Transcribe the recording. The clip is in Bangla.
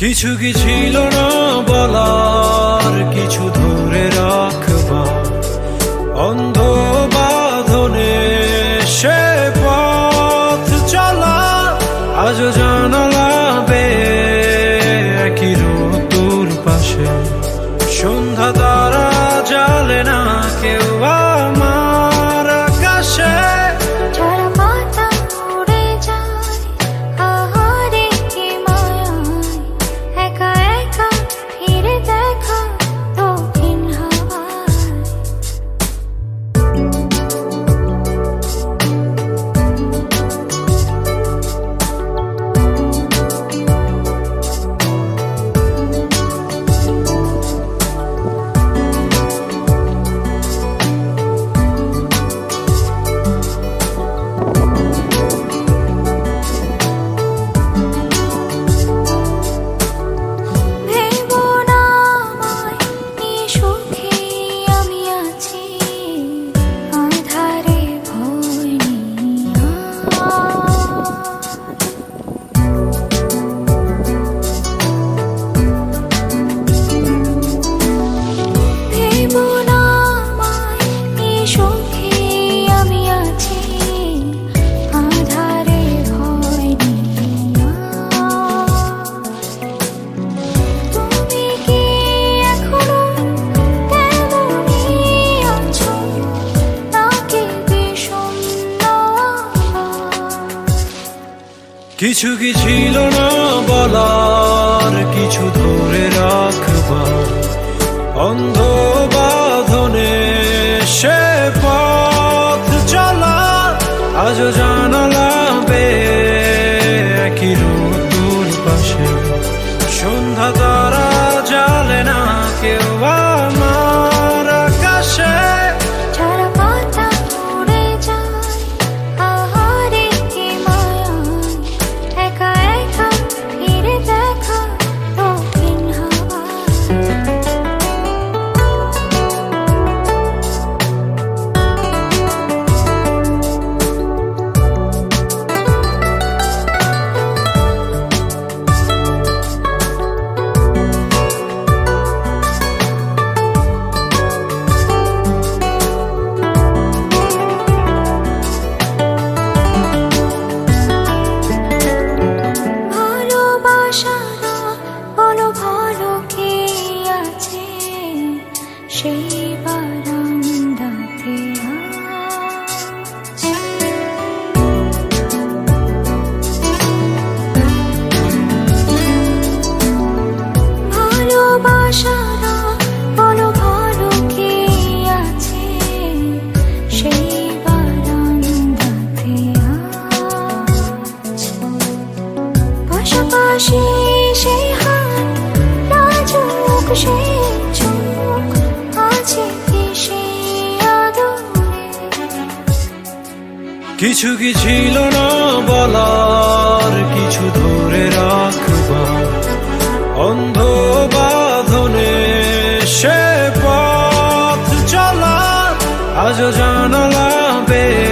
কিছু কি ছিল না বলার কিছু কিছু কি ছিল না বলার? কিছু ধরে রাখবার অন্ধ বাধনে সে পথ চলা। আজ কিছু কি ছিল না বলার, কিছু ধরে রাখবা। অন্ধ বাধনে সে পথ চলা আজ জানালা বেশ